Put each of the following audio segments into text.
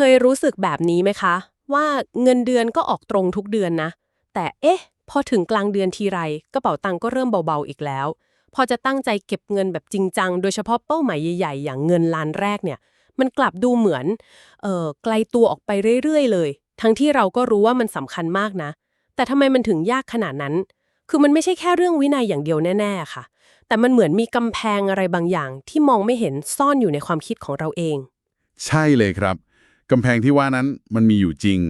เคยรู้สึกแบบนี้ไหมคะ ว่าเงินเดือนก็ออกตรงทุกเดือนนะ แต่เอ๊ะ พอถึงกลางเดือนทีไรกระเป๋าตังค์ก็เริ่มเบาๆอีกแล้ว พอจะตั้งใจเก็บเงินแบบจริงจังโดยเฉพาะเป้าหมายใหญ่ๆ อย่างเงินล้านแรกเนี่ย มันกลับดูเหมือนเอ่อไกลตัวออกไปเรื่อยๆ เลย ทั้งที่เราก็รู้ว่ามันสำคัญมากนะ แต่ทำไมมันถึงยากขนาดนั้น คือมันไม่ใช่แค่เรื่องวินัยอย่างเดียวแน่ๆค่ะ แต่มันเหมือนมีกำแพงอะไรบางอย่างที่มองไม่เห็นซ่อนอยู่ในความคิดของเราเอง ใช่เลยครับ กำแพงที่ว่านั้นมันมีอยู่จริง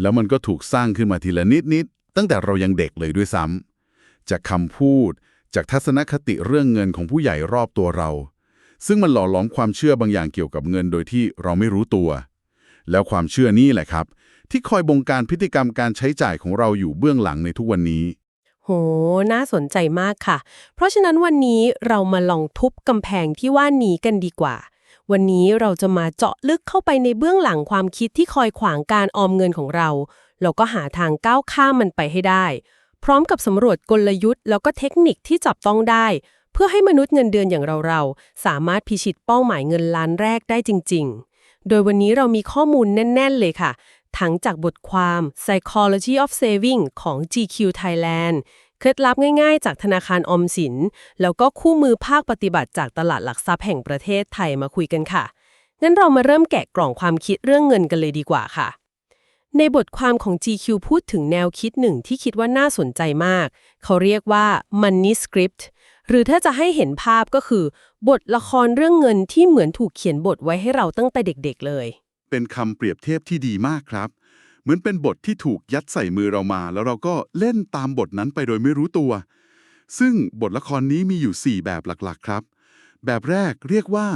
แล้วมันก็ถูกสร้างขึ้นมาทีละนิดนิดตั้งแต่เรายังเด็กเลยด้วยซ้ำจากคำพูด จากทัศนคติเรื่องเงินของผู้ใหญ่รอบตัวเรา ซึ่งมันหล่อหลอมความเชื่อบางอย่างเกี่ยวกับเงินโดยที่เราไม่รู้ตัว แล้วความเชื่อนี่แหละครับ ที่คอยบงการพฤติกรรมการใช้จ่ายของเราอยู่เบื้องหลังในทุกวันนี้โห น่าสนใจมากค่ะ เพราะฉะนั้นวันนี้เรามาลองทุบกำแพงที่ว่านี้กันดีกว่า วันนี้เราจะมาเจาะลึกเข้าไปในเบื้องหลังความคิดที่คอยขวางการออมเงินของเรา แล้วก็หาทางก้าวข้ามมันไปให้ได้ พร้อมกับสำรวจกลยุทธ์ แล้วก็เทคนิคที่จับต้องได้ เพื่อให้มนุษย์เงินเดือนอย่างเราๆ สามารถพิชิตเป้าหมายเงินล้านแรกได้จริง ๆ โดยวันนี้เรามีข้อมูลแน่น ๆ เลยค่ะ ทั้งจากบทความ Psychology of Saving ของ GQ Thailand เคล็ดลับง่ายๆ จากธนาคารออมสิน แล้วก็คู่มือภาคปฏิบัติจากตลาดหลักทรัพย์แห่งประเทศไทยมาคุยกันค่ะงั้นเรามาเริ่มแกะกล่องความคิดเรื่องเงินกันเลยดีกว่าค่ะ ในบทความของ GQ พูดถึงแนวคิดหนึ่งที่คิดว่าน่าสนใจมาก เขาเรียกว่า Money Script หรือถ้าจะให้เห็นภาพก็คือ บทละครเรื่องเงินที่เหมือนถูกเขียนบทไว้ให้เราตั้งแต่เด็กๆเลย เป็นคำเปรียบเทียบที่ดีมากครับ เหมือนเป็นบทที่ถูกยัดใส่มือเรามา แล้วเราก็เล่นตามบทนั้นไปโดยไม่รู้ตัว ซึ่งบทละครนี้มีอยู่ 4 แบบหลักๆ ครับ แบบแรกเรียกว่า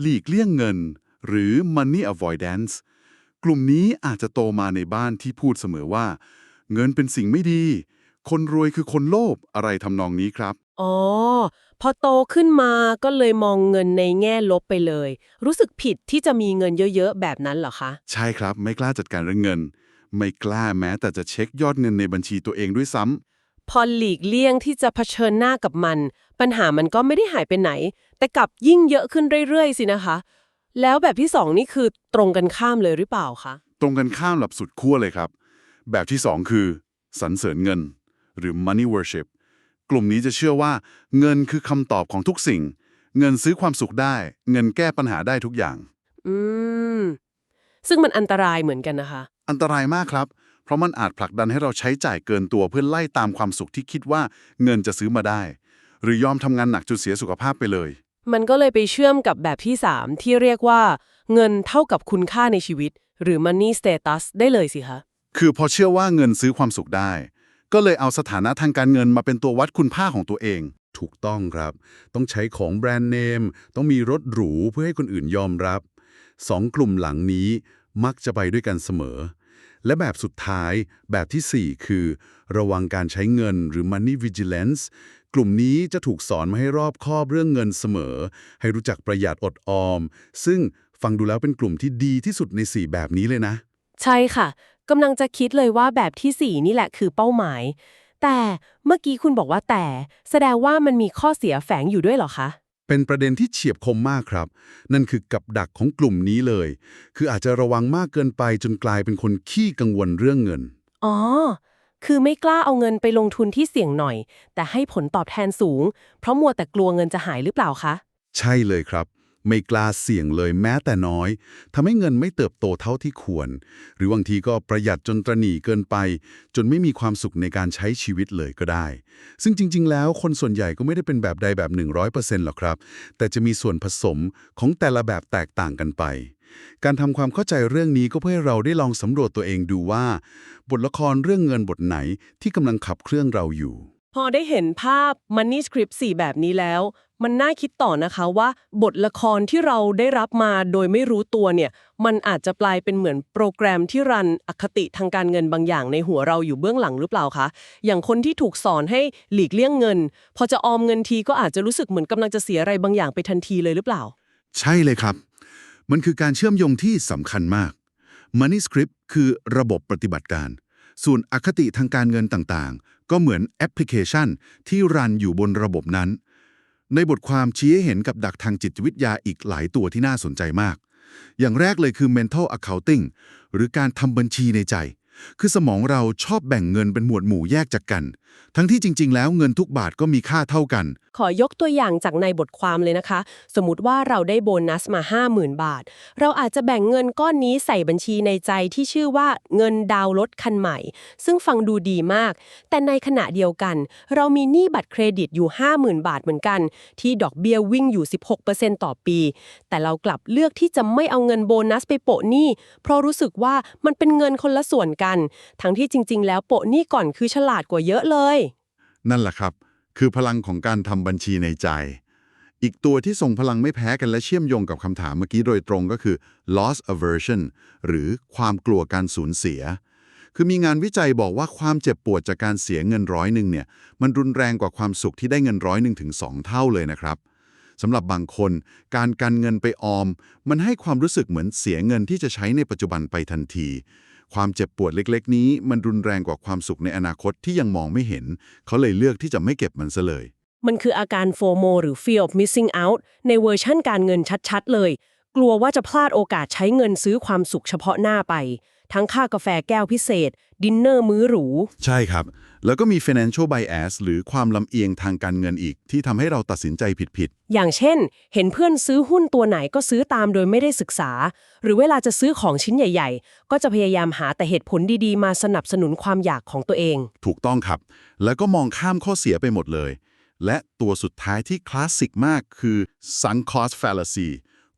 หลีกเลี่ยงเงิน หรือ money avoidance กลุ่มนี้อาจจะโตมาในบ้านที่พูดเสมอว่า เงินเป็นสิ่งไม่ดี คนรวยคือคนโลภอะไรทำนองนี้ครับ อ๋อ พอโตขึ้นมาก็เลยมองเงินในแง่ลบไปเลย รู้สึกผิดที่จะมีเงินเยอะๆ แบบนั้นเหรอคะ ใช่ครับ ไม่กล้าจัดการเรื่องเงิน ไม่กล้าแม้แต่จะเช็คยอดเงินในบัญชีตัวเองด้วยซ้ำ พอหลีกเลี่ยงที่จะเผชิญหน้ากับมัน ปัญหามันก็ไม่ได้หายไปไหน แต่กลับยิ่งเยอะขึ้นเรื่อยๆ สินะคะ แล้วแบบที่สองนี่คือตรงกันข้ามเลยหรือเปล่าคะ ตรงกันข้ามหลับสุดขั้วเลยครับ แบบที่สองคือสรรเสริญเงิน หรือ money worship กลุ่มนี้จะเชื่อว่า เงินคือคำตอบของทุกสิ่ง เงินซื้อความสุขได้ เงินแก้ปัญหาได้ทุกอย่าง อืม ซึ่งมันอันตรายเหมือนกันนะคะ อันตรายมากครับ เพราะมันอาจผลักดันให้เราใช้จ่ายเกินตัวเพื่อไล่ตามความสุขที่คิดว่าเงินจะซื้อมาได้ หรือยอมทำงานหนักจนเสียสุขภาพไปเลย มันก็เลยไปเชื่อมกับแบบที่ 3 ที่เรียกว่า เงินเท่ากับคุณค่าในชีวิต หรือ money status ได้เลยสิคะคือพอเชื่อว่าเงินซื้อความสุขได้ ก็เลยเอาสถานะทางการเงินมาเป็นตัววัดคุณค่าของตัวเอง ถูกต้องครับ ต้องใช้ของแบรนด์เนม ต้องมีรถหรูเพื่อให้คนอื่นยอมรับสองกลุ่มหลังนี้มักจะไปด้วยกันเสมอ และแบบสุดท้ายแบบทีสี่ 4 คือ ระวังการใช้เงินหรือ money vigilance กลุ่มนี้จะถูกสอนมาให้รอบคอบเรื่องเงินเสมอ ให้รู้จักประหยัดอดออม ซึ่งฟังดูแล้วเป็นกลุ่มที่ดีที่สุดใน 4 แบบนี้เลยนะ ใช่ค่ะกำลังจะคิดเลยว่าแบบที่ 4 นี่แหละคือเป้าหมาย แต่เมื่อกี้คุณบอกว่าแต่ แสดงว่ามันมีข้อเสียแฝงอยู่ด้วยเหรอคะ เป็นประเด็นที่เฉียบคมมากครับ นั่นคือกับดักของกลุ่มนี้เลย คืออาจจะระวังมากเกินไปจนกลายเป็นคนขี้กังวลเรื่องเงิน อ๋อ คือไม่กล้าเอาเงินไปลงทุนที่เสี่ยงหน่อย แต่ให้ผลตอบแทนสูง เพราะมัวแต่กลัวเงินจะหายหรือเปล่าคะ ใช่เลยครับ ไม่กล้าเสี่ยงเลยแม้แต่น้อยทำให้เงินไม่เติบโตเท่าที่ควร หรือบางทีก็ประหยัดจนตรหนีเกินไป จนไม่มีความสุขในการใช้ชีวิตเลยก็ได้ ซึ่งจริง ๆ แล้วคนส่วนใหญ่ก็ไม่ได้เป็นแบบใดแบบ 100%หรอกครับ แต่จะมีส่วนผสมของแต่ละแบบแตกต่างกันไป การทำความเข้าใจเรื่องนี้ก็เพื่อให้เราได้ลองสำรวจตัวเองดูว่า บทละครเรื่องเงินบทไหนที่กำลังขับเครื่องเราอยู่ พอได้เห็นภาพ Money Script 4 แบบนี้แล้ว มันน่าคิดต่อนะคะว่าบทละครที่เราได้รับมาโดยไม่รู้ตัวเนี่ย มันอาจจะกลายเป็นเหมือนโปรแกรมที่รันอคติทางการเงินบางอย่างในหัวเราอยู่เบื้องหลังหรือเปล่าคะ อย่างคนที่ถูกสอนให้หลีกเลี่ยงเงิน พอจะออมเงินทีก็อาจจะรู้สึกเหมือนกำลังจะเสียอะไรบางอย่างไปทันทีเลยหรือเปล่า ใช่เลยครับ มันคือการเชื่อมโยงที่สำคัญมาก Money Script คือระบบปฏิบัติการ ส่วนอคติทางการเงินต่างๆ ก็เหมือนแอปพลิเคชันที่รันอยู่บนระบบนั้น ในบทความชี้ให้เห็นกับดักทางจิตวิทยาอีกหลายตัวที่น่าสนใจมาก อย่างแรกเลยคือ mental accounting หรือการทำบัญชีในใจ คือสมองเราชอบแบ่งเงินเป็นหมวดหมู่แยกจากกันทั้งที่จริง ๆ แล้วเงินทุกบาทก็มีค่าเท่ากัน ขอยกตัวอย่างจากในบทความเลยนะคะ สมมติว่าเราได้โบนัสมา 50,000 บาท เราอาจจะแบ่งเงินก้อนนี้ใส่บัญชีในใจที่ชื่อว่าเงินดาวรถคันใหม่ ซึ่งฟังดูดีมาก แต่ในขณะเดียวกัน เรามีหนี้บัตรเครดิตอยู่ 50,000 บาทเหมือนกัน ที่ดอกเบี้ยวิ่งอยู่ 16%ต่อปี แต่เรากลับเลือกที่จะไม่เอาเงินโบนัสไปโปะหนี้เพราะรู้สึกว่ามันเป็นเงินคนละส่วนกัน ทั้งที่จริง ๆ แล้วโปะหนี้ก่อนคือฉลาดกว่าเยอะเลยนั่นแหละครับ คือพลังของการทำบัญชีในใจ อีกตัวที่ส่งพลังไม่แพ้กันและเชื่อมโยงกับคำถามเมื่อกี้โดยตรงก็คือ loss aversion หรือความกลัวการสูญเสีย คือมีงานวิจัยบอกว่าความเจ็บปวดจากการเสียเงินร้อยหนึ่งเนี่ยมันรุนแรงกว่าความสุขที่ได้เงินร้อยหนึ่งถึงสองเท่าเลยนะครับสำหรับบางคน การกันเงินไปออม มันให้ความรู้สึกเหมือนเสียเงินที่จะใช้ในปัจจุบันไปทันที ความเจ็บปวดเล็ก ๆ นี้มันรุนแรงกว่าความสุขในอนาคตที่ยังมองไม่เห็น เขาเลยเลือกที่จะไม่เก็บมันซะเลย มันคืออาการโฟโมหรือ Fear of Missing Out ในเวอร์ชั่นการเงินชัดๆ เลย กลัวว่าจะพลาดโอกาสใช้เงินซื้อความสุขเฉพาะหน้าไป ทั้งค่ากาแฟแก้วพิเศษ ดินเนอร์มื้อหรู ใช่ครับ แล้วก็มี financial bias หรือความลำเอียงทางการเงินอีก ที่ทำให้เราตัดสินใจผิดอย่างเช่น เห็นเพื่อนซื้อหุ้นตัวไหนก็ซื้อตามโดยไม่ได้ศึกษา หรือเวลาจะซื้อของชิ้นใหญ่ ๆ ก็จะพยายามหาแต่เหตุผลดีๆ มาสนับสนุนความอยากของตัวเอง ๆ ถูกต้องครับ แล้วก็มองข้ามข้อเสียไปหมดเลย และตัวสุดท้ายที่คลาสสิกมากคือ sunk cost fallacy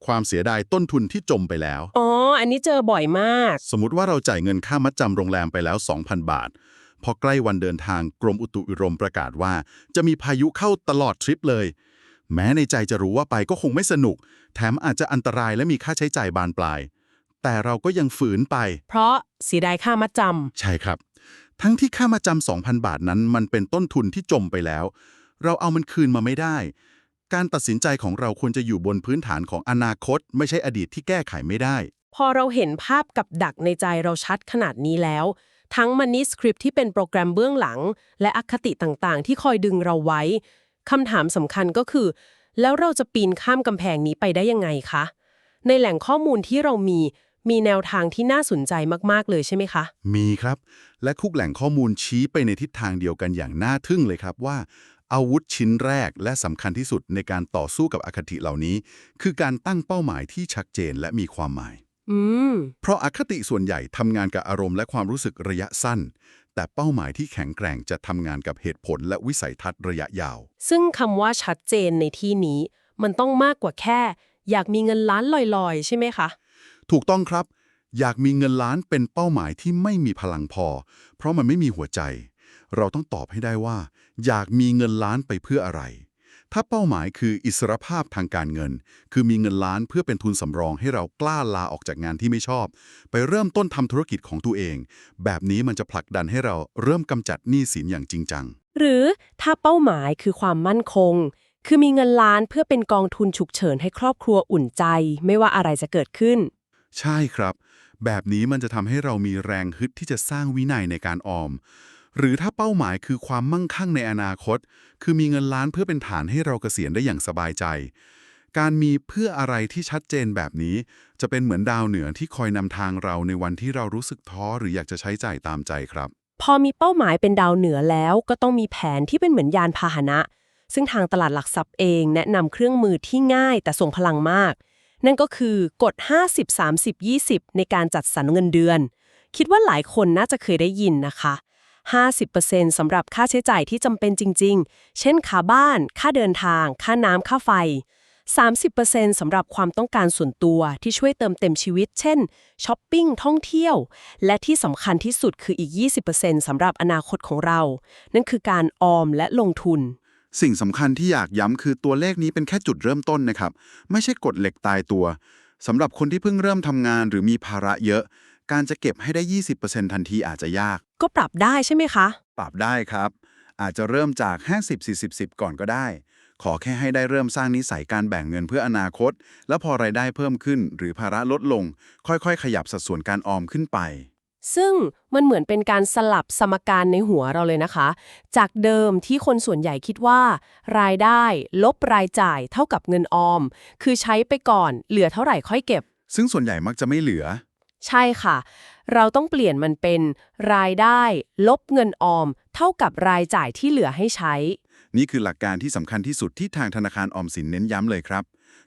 ความเสียดายต้นทุนที่จมไปแล้ว อ๋อ อันนี้เจอบ่อยมาก สมมติว่าเราจ่ายเงินค่ามัดจำโรงแรมไปแล้ว 2,000 บาท พอใกล้วันเดินทางกรมอุตุนิยมประกาศว่า จะมีพายุเข้าตลอดทริปเลย แม้ในใจจะรู้ว่าไปก็คงไม่สนุก แถมอาจจะอันตรายและมีค่าใช้จ่ายบานปลาย แต่เราก็ยังฝืนไป เพราะเสียดายค่ามัดจใช่ครับ ทั้งที่ค่ามาจำ2,000 บาทนั้น มันเป็นต้นทุนที่จมไปแล้ว เราเอามันคืนมาไม่ได้ การตัดสินใจของเราควรจะอยู่บนพื้นฐานของอนาคต ไม่ใช่อดีตที่แก้ไขไม่ได้ำพอเราเห็นภาพกับดักในใจเราชัดขนาดนี้แล้ว ทั้งมันนี่สคริปที่เป็นโปรแกรมเบื้องหลัง และอคติต่างๆ ที่คอยดึงเราไว้คำถามสำคัญก็คือ แล้วเราจะปีนข้ามกำแพงนี้ไปได้ยังไงคะ ในแหล่งข้อมูลที่เรามีมีแนวทางที่น่าสนใจมาก ๆ เลยใช่ไหมคะ มีครับ และคุกแหล่งข้อมูลชี้ไปในทิศทางเดียวกันอย่างน่าทึ่งเลยครับว่า อาวุธชิ้นแรกและสำคัญที่สุดในการต่อสู้กับอคติเหล่านี้ คือการตั้งเป้าหมายที่ชัดเจนและมีความหมายอืมเพราะอคติส่วนใหญ่ทำงานกับอารมณ์และความรู้สึกระยะสั้น แต่เป้าหมายที่แข็งแกร่งจะทำงานกับเหตุผลและวิสัยทัศน์ระยะยาว ซึ่งคำว่าชัดเจนในที่นี้ มันต้องมากกว่าแค่ อยากมีเงินล้านลอยๆ ใช่ไหมคะ ถูกต้องครับ อยากมีเงินล้านเป็นเป้าหมายที่ไม่มีพลังพอ เพราะมันไม่มีหัวใจ เราต้องตอบให้ได้ว่า อยากมีเงินล้านไปเพื่ออะไร ถ้าเป้าหมายคืออิสรภาพทางการเงิน คือมีเงินล้านเพื่อเป็นทุนสำรองให้เรากล้าลาออกจากงานที่ไม่ชอบ ไปเริ่มต้นทำธุรกิจของตัวเอง แบบนี้มันจะผลักดันให้เราเริ่มกำจัดหนี้สินอย่างจริงจัง หรือถ้าเป้าหมายคือความมั่นคง คือมีเงินล้านเพื่อเป็นกองทุนฉุกเฉินให้ครอบครัวอุ่นใจ ไม่ว่าอะไรจะเกิดขึ้น ใช่ครับ แบบนี้มันจะทำให้เรามีแรงฮึดที่จะสร้างวินัยในการออม หรือถ้าเป้าหมายคือความมั่งคั่งในอนาคต คือมีเงินล้านเพื่อเป็นฐานให้เราเกษียณได้อย่างสบายใจ การมีเพื่ออะไรที่ชัดเจนแบบนี้ จะเป็นเหมือนดาวเหนือที่คอยนำทางเราในวันที่เรารู้สึกท้อหรืออยากจะใช้จ่ายตามใจครับ พอมีเป้าหมายเป็นดาวเหนือแล้วก็ต้องมีแผนที่เป็นเหมือนยานพาหนะ ซึ่งทางตลาดหลักทรัพย์เอง แนะนำเครื่องมือที่ง่าย แต่ส่งพลังมาก นั่นก็คือกฎ 50 30 20 ในการจัดสรรเงินเดือน คิดว่าหลายคนน่าจะเคยได้ยินนะคะ 50%สำหรับค่าใช้จ่ายที่จำเป็นจริง ๆ เช่นค่าบ้าน ค่าเดินทาง ค่าน้ำค่าไฟ 30%สำหรับความต้องการส่วนตัวที่ช่วยเติมเต็มชีวิต เช่นช้อปปิ้งท่องเที่ยว และที่สำคัญที่สุดคืออีก 20%สำหรับอนาคตของเรา นั่นคือการออมและลงทุน สิ่งสำคัญที่อยากย้ำคือตัวเลขนี้เป็นแค่จุดเริ่มต้นนะครับ ไม่ใช่กฎเหล็กตายตัวสำหรับคนที่เพิ่งเริ่มทำงานหรือมีภาระเยอะ การจะเก็บให้ได้ 20%ทันทีอาจจะยาก ก็ปรับได้ใช่ไหมคะ ปรับได้ครับ อาจจะเริ่มจาก 50-40-10 ก่อนก็ได้ ขอแค่ให้ได้เริ่มสร้างนิสัยการแบ่งเงินเพื่ออนาคต แล้วพอรายได้เพิ่มขึ้น หรือภาระลดลง ค่อยๆ ขยับสัดส่วนการออมขึ้นไป ซึ่งมันเหมือนเป็นการสลับสมการในหัวเราเลยนะคะ จากเดิมที่คนส่วนใหญ่คิดว่า รายได้ ลบรายจ่ายเท่ากับเงินออม คือใช้ไปก่อนเหลือเท่าไหร่ค่อยเก็บ ซึ่งส่วนใหญ่มักจะไม่เหลือ ใช่ค่ะ เราต้องเปลี่ยนมันเป็น รายได้ ลบเงินออม เท่ากับรายจ่ายที่เหลือให้ใช้ นี่คือหลักการที่สำคัญที่สุดที่ทางธนาคารออมสินเน้นย้ำเลยครับ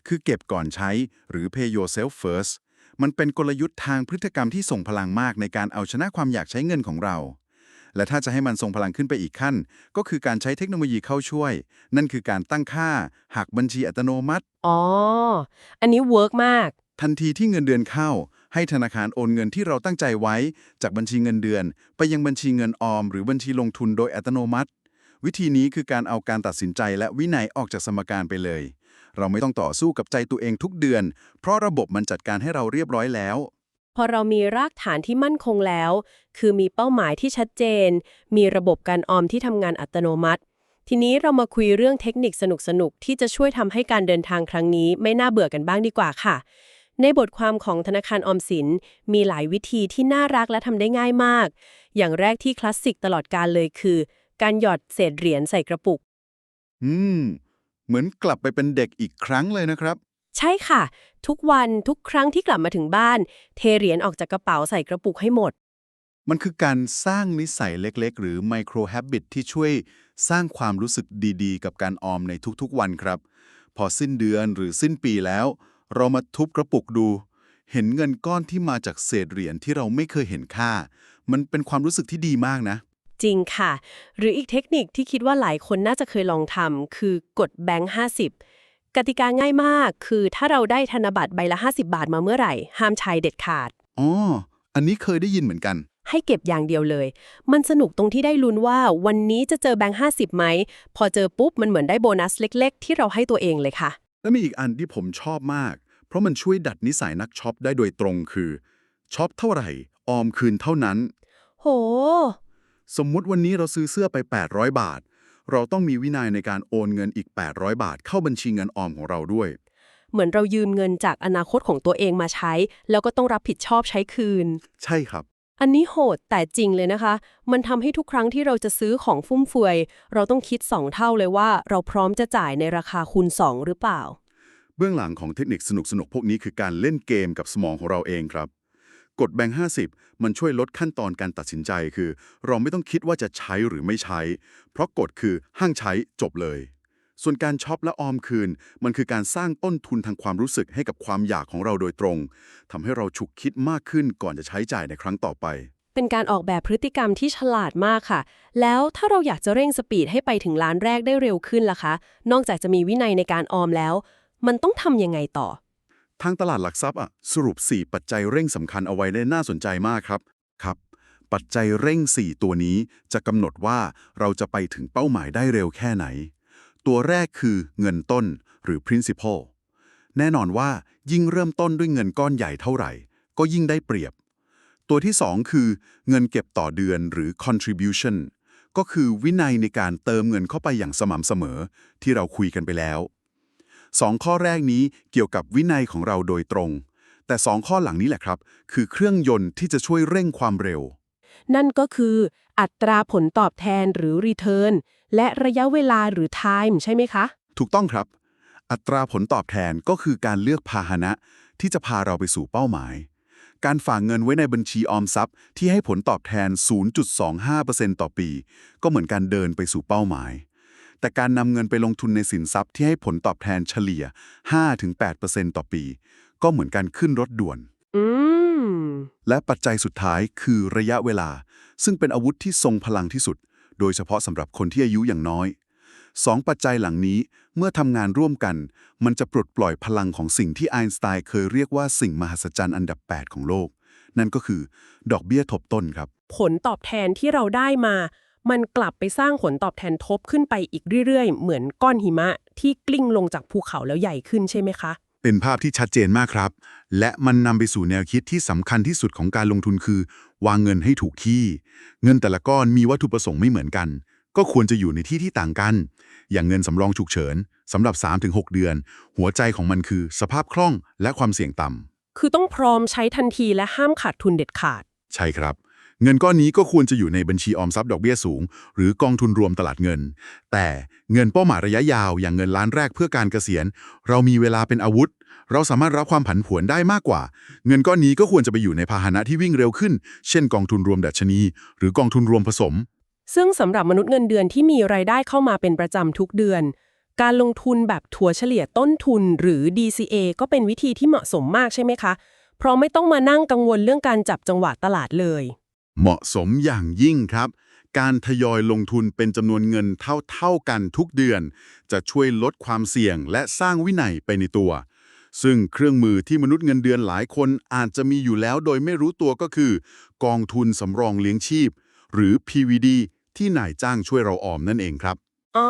คือเก็บก่อนใช้หรือ pay yourself first มันเป็นกลยุทธ์ทางพฤติกรรมที่ส่งพลังมากในการเอาชนะความอยากใช้เงินของเรา และถ้าจะให้มันส่งพลังขึ้นไปอีกขั้น ก็คือการใช้เทคโนโลยีเข้าช่วย นั่นคือการตั้งค่า หักบัญชีอัตโนมัติ อ๋อ อันนี้เวิร์กมาก ทันทีที่เงินเดือนเข้า ให้ธนาคารโอนเงินที่เราตั้งใจไว้ จากบัญชีเงินเดือน ไปยังบัญชีเงินออม หรือบัญชีลงทุนโดยอัตโนมัติ วิธีนี้คือการเอาการตัดสินใจและวินัยออกจากสมการไปเลย เราไม่ต้องต่อสู้กับใจตัวเองทุกเดือน เพราะระบบมันจัดการให้เราเรียบร้อยแล้วพอเรามีรากฐานที่มั่นคงแล้ว คือมีเป้าหมายที่ชัดเจน มีระบบการออมที่ทำงานอัตโนมัติ ทีนี้เรามาคุยเรื่องเทคนิคสนุกๆ ที่จะช่วยทำให้การเดินทางครั้งนี้ไม่น่าเบื่อกันบ้างดีกว่าค่ะ ในบทความของธนาคารออมสิน มีหลายวิธีที่น่ารักและทำได้ง่ายมาก อย่างแรกที่คลาสสิกตลอดการเลยคือ การหยอดเศษเหรียญใส่กระปุก อืม เหมือนกลับไปเป็นเด็กอีกครั้งเลยนะครับ ใช่ค่ะ ทุกวันทุกครั้งที่กลับมาถึงบ้าน เทเหรียญออกจากกระเป๋าใส่กระปุกให้หมด มันคือการสร้างนิสัยเล็ก ๆ หรือ micro habit ที่ช่วยสร้างความรู้สึกดีๆ กับการออมในทุกๆวันครับ พอสิ้นเดือนหรือสิ้นปีแล้ว เรามาทุบกระปุกดู เห็นเงินก้อนที่มาจากเศษเหรียญที่เราไม่เคยเห็นค่า มันเป็นความรู้สึกที่ดีมากนะ จริงค่ะ หรืออีกเทคนิคที่คิดว่าหลายคนน่าจะเคยลองทำคือกดแบงค์50 กติกาง่ายมาก คือถ้าเราได้ธนบัตรใบละ 50 บาทมาเมื่อไหร่ ห้ามใช้เด็ดขาดอ๋ออันนี้เคยได้ยินเหมือนกัน ให้เก็บอย่างเดียวเลย มันสนุกตรงที่ได้ลุ้นว่า วันนี้จะเจอแบงค์50ไหม พอเจอปุ๊บมันเหมือนได้โบนัสเล็ก ๆ ที่เราให้ตัวเองเลยค่ะ และมีอีกอันที่ผมชอบมาก เพราะมันช่วยดัดนิสัยนักช็อปได้โดยตรงคือช็อปเท่าไหร่ ออมคืนเท่านั้น โห สมมุติวันนี้เราซื้อเสื้อไป 800 บาท เราต้องมีวินัยในการโอนเงินอีก 800 บาท เข้าบัญชีเงินออมของเราด้วย เหมือนเรายืมเงินจากอนาคตของตัวเองมาใช้ แล้วก็ต้องรับผิดชอบใช้คืน ใช่ครับ อันนี้โหดแต่จริงเลยนะคะ มันทำให้ทุกครั้งที่เราจะซื้อของฟุ่มเฟือย เราต้องคิด 2 เท่าเลยว่า เราพร้อมจะจ่ายในราคาคูณ 2 หรือเปล่า เบื้องหลังของเทคนิคสนุกๆพวกนี้คือการเล่นเกมกับสมองของเราเองครับ กดแบงค์50 มันช่วยลดขั้นตอนการตัดสินใจคือ เราไม่ต้องคิดว่าจะใช้หรือไม่ใช้ เพราะกดคือห้างใช้จบเลย ส่วนการช็อปและออมคืน มันคือการสร้างต้นทุนทางความรู้สึกให้กับความอยากของเราโดยตรงทำให้เราฉุกคิดมากขึ้นก่อนจะใช้จ่ายในครั้งต่อไป เป็นการออกแบบพฤติกรรมที่ฉลาดมากค่ะ แล้วถ้าเราอยากจะเร่งสปีดให้ไปถึงล้านแรกได้เร็วขึ้นล่ะคะ นอกจากจะมีวินัยในการออมแล้ว มันต้องทำยังไงต่อ ทางตลาดหลักทรัพย์อะสรุป 4 ปัจจัยเร่งสำคัญเอาไว้ได้น่าสนใจมากครับครับปัจจัยเร่ง 4 ตัวนี้จะกำหนดว่าเราจะไปถึงเป้าหมายได้เร็วแค่ไหน ตัวแรกคือเงินต้นหรือ principal แน่นอนว่ายิ่งเริ่มต้นด้วยเงินก้อนใหญ่เท่าไหร่ ก็ยิ่งได้เปรียบ ตัวที่ 2 คือเงินเก็บต่อเดือนหรือ contribution ก็คือวินัยในการเติมเงินเข้าไปอย่างสม่ำเสมอ ที่เราคุยกันไปแล้วสองข้อแรกนี้เกี่ยวกับวินัยของเราโดยตรง แต่สองข้อหลังนี้แหละครับ คือเครื่องยนต์ที่จะช่วยเร่งความเร็ว นั่นก็คือ อัตราผลตอบแทนหรือ return และระยะเวลาหรือ time ใช่ไหมคะ ถูกต้องครับ อัตราผลตอบแทนก็คือการเลือกพาหนะที่จะพาเราไปสู่เป้าหมาย การฝากเงินไว้ในบัญชีออมทรัพย์ ที่ให้ผลตอบแทน 0.25%ต่อปี ก็เหมือนการเดินไปสู่เป้าหมาย แต่การนำเงินไปลงทุนในสินทรัพย์ที่ให้ผลตอบแทนเฉลี่ย 5-8%ต่อปี ก็เหมือนการขึ้นรถด่วน อืม และปัจจัยสุดท้ายคือระยะเวลา ซึ่งเป็นอาวุธที่ทรงพลังที่สุด โดยเฉพาะสำหรับคนที่อายุอย่างน้อยสองปัจจัยหลังนี้เมื่อทำงานร่วมกัน มันจะปลดปล่อยพลังของสิ่งที่ไอน์สไตน์เคยเรียกว่าสิ่งมหัศจรรย์อันดับ 8 ของโลก นั่นก็คือ ดอกเบี้ยทบต้นครับ ผลตอบแทนที่เราได้มา มันกลับไปสร้างผลตอบแทนทบขึ้นไปอีกเรื่อยๆ เหมือนก้อนหิมะที่กลิ้งลงจากภูเขาแล้วใหญ่ขึ้นใช่ไหมคะ เป็นภาพที่ชัดเจนมากครับ และมันนำไปสู่แนวคิดที่สำคัญที่สุดของการลงทุนคือ วางเงินให้ถูกที่ เงินแต่ละก้อนมีวัตถุประสงค์ไม่เหมือนกัน ก็ควรจะอยู่ในที่ที่ต่างกัน อย่างเงินสำรองฉุกเฉินสำหรับ 3-6 เดือน หัวใจของมันคือ สภาพคล่องและความเสี่ยงต่ำคือต้องพร้อมใช้ทันทีและห้ามขาดทุนเด็ดขาด ใช่ครับ เงินก้อนนี้ก็ควรจะอยู่ในบัญชีออมทรัพย์ดอกเบี้ยสูง หรือกองทุนรวมตลาดเงิน แต่เงินเป้าหมายระยะยาวอย่างเงินล้านแรกเพื่อการเกษียณ เรามีเวลาเป็นอาวุธ เราสามารถรับความผันผวนได้มากกว่า เงินก้อนนี้ก็ควรจะไปอยู่ในพาหนะที่วิ่งเร็วขึ้น เช่นกองทุนรวมดัชนี หรือกองทุนรวมผสม ซึ่งสำหรับมนุษย์เงินเดือนที่มีรายได้เข้ามาเป็นประจำทุกเดือน การลงทุนแบบถัวเฉลี่ยต้นทุน หรือ DCA ก็เป็นวิธีที่เหมาะสมมากใช่ไหมคะ เพราะไม่ต้องมานั่งกังวลเรื่องการจับจังหวะตลาดเลย เหมาะสมอย่างยิ่งครับ การทยอยลงทุนเป็นจำนวนเงินเท่าๆกันทุกเดือน จะช่วยลดความเสี่ยงและสร้างวินัยไปในตัว ซึ่งเครื่องมือที่มนุษย์เงินเดือนหลายคนอาจจะมีอยู่แล้วโดยไม่รู้ตัวก็คือ กองทุนสำรองเลี้ยงชีพ หรือ PVD ที่นายจ้างช่วยเราออมนั่นเองครับ อ๋อ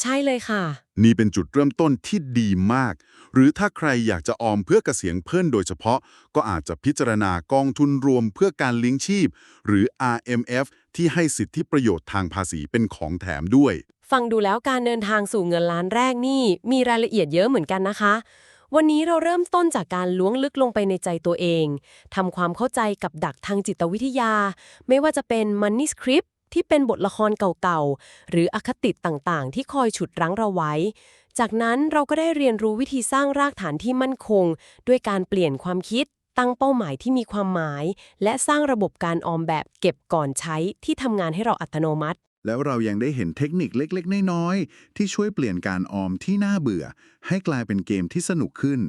ใช่เลยค่ะ นี่เป็นจุดเริ่มต้นที่ดีมาก หรือถ้าใครอยากจะออมเพื่อเกษียณเพิ่นโดยเฉพาะ ก็อาจจะพิจารณากองทุนรวมเพื่อการเลี้ยงชีพ หรือ RMF ที่ให้สิทธิประโยชน์ทางภาษีเป็นของแถมด้วย ฟังดูแล้วการเดินทางสู่เงินล้านแรกนี่มีรายละเอียดเยอะเหมือนกันนะคะ วันนี้เราเริ่มต้นจากการล้วงลึกลงไปในใจตัวเองทำความเข้าใจกับดักทางจิตวิทยา ไม่ว่าจะเป็น Money Script ที่เป็นบทละครเก่าๆ หรืออคติต่างๆ ที่คอยฉุดรั้งเราไว้ จากนั้นเราก็ได้เรียนรู้วิธีสร้างรากฐานที่มั่นคง ด้วยการเปลี่ยนความคิด ตั้งเป้าหมายที่มีความหมาย และสร้างระบบการออมแบบเก็บก่อนใช้ที่ทำงานให้เราอัตโนมัติ แล้วเรายังได้เห็นเทคนิคเล็กๆ น้อยๆ ที่ช่วยเปลี่ยนการออมที่น่าเบื่อ ให้กลายเป็นเกมที่สนุกขึ้น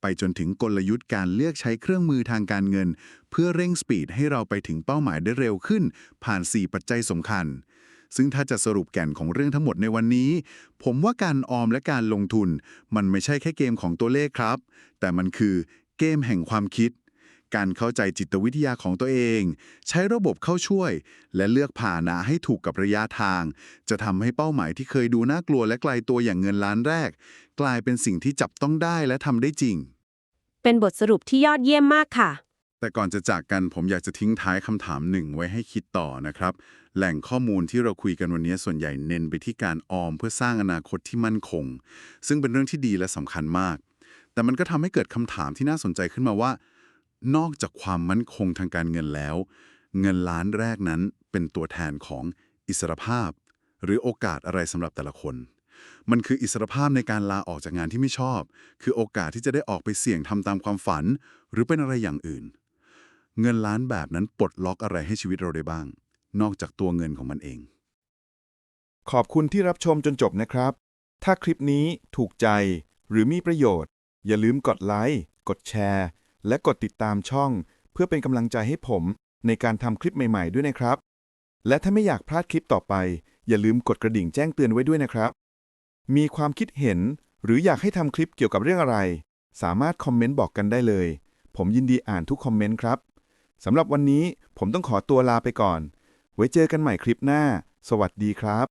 ไปจนถึงกลยุทธ์การเลือกใช้เครื่องมือทางการเงิน เพื่อเร่งสปีดให้เราไปถึงเป้าหมายได้เร็วขึ้น ผ่าน 4 ปัจจัยสำคัญ ซึ่งถ้าจะสรุปแก่นของเรื่องทั้งหมดในวันนี้ ผมว่าการออมและการลงทุน มันไม่ใช่แค่เกมของตัวเลขครับ แต่มันคือเกมแห่งความคิด การเข้าใจจิตวิทยาของตัวเอง ใช้ระบบเข้าช่วย และเลือกผ่านะให้ถูกกับระยะทาง จะทำให้เป้าหมายที่เคยดูน่ากลัวและไกลตัวอย่างเงินล้านแรก กลายเป็นสิ่งที่จับต้องได้และทำได้จริง เป็นบทสรุปที่ยอดเยี่ยมมากค่ะ แต่ก่อนจะจากกันผมอยากจะทิ้งท้ายคำถามหนึ่งไว้ให้คิดต่อนะครับ แหล่งข้อมูลที่เราคุยกันวันนี้ส่วนใหญ่เน้นไปที่การออมเพื่อสร้างอนาคตที่มั่นคง ซึ่งเป็นเรื่องที่ดีและสำคัญมาก แต่มันก็ทำให้เกิดคำถามที่น่าสนใจขึ้นมาว่า นอกจากความมั่นคงทางการเงินแล้ว เงินล้านแรกนั้นเป็นตัวแทนของอิสรภาพ หรือโอกาสอะไรสำหรับแต่ละคนมันคืออิสรภาพในการลาออกจากงานที่ไม่ชอบ คือโอกาสที่จะได้ออกไปเสี่ยงทำตามความฝัน หรือเป็นอะไรอย่างอื่น เงินล้านแบบนั้นปลดล็อกอะไรให้ชีวิตเราได้บ้าง นอกจากตัวเงินของมันเอง ขอบคุณที่รับชมจนจบนะครับ ถ้าคลิปนี้ถูกใจหรือมีประโยชน์ อย่าลืมกดไลค์กดแชร์ และกดติดตามช่อง เพื่อเป็นกำลังใจให้ผมในการทำคลิปใหม่ๆ ด้วยนะครับ และถ้าไม่อยากพลาดคลิปต่อไป อย่าลืมกดกระดิ่งแจ้งเตือนไว้ด้วยนะครับ มีความคิดเห็นหรืออยากให้ทำคลิปเกี่ยวกับเรื่องอะไร สามารถคอมเมนต์บอกกันได้เลย ผมยินดีอ่านทุกคอมเมนต์ครับ สำหรับวันนี้ผมต้องขอตัวลาไปก่อน ไว้เจอกันใหม่คลิปหน้า สวัสดีครับ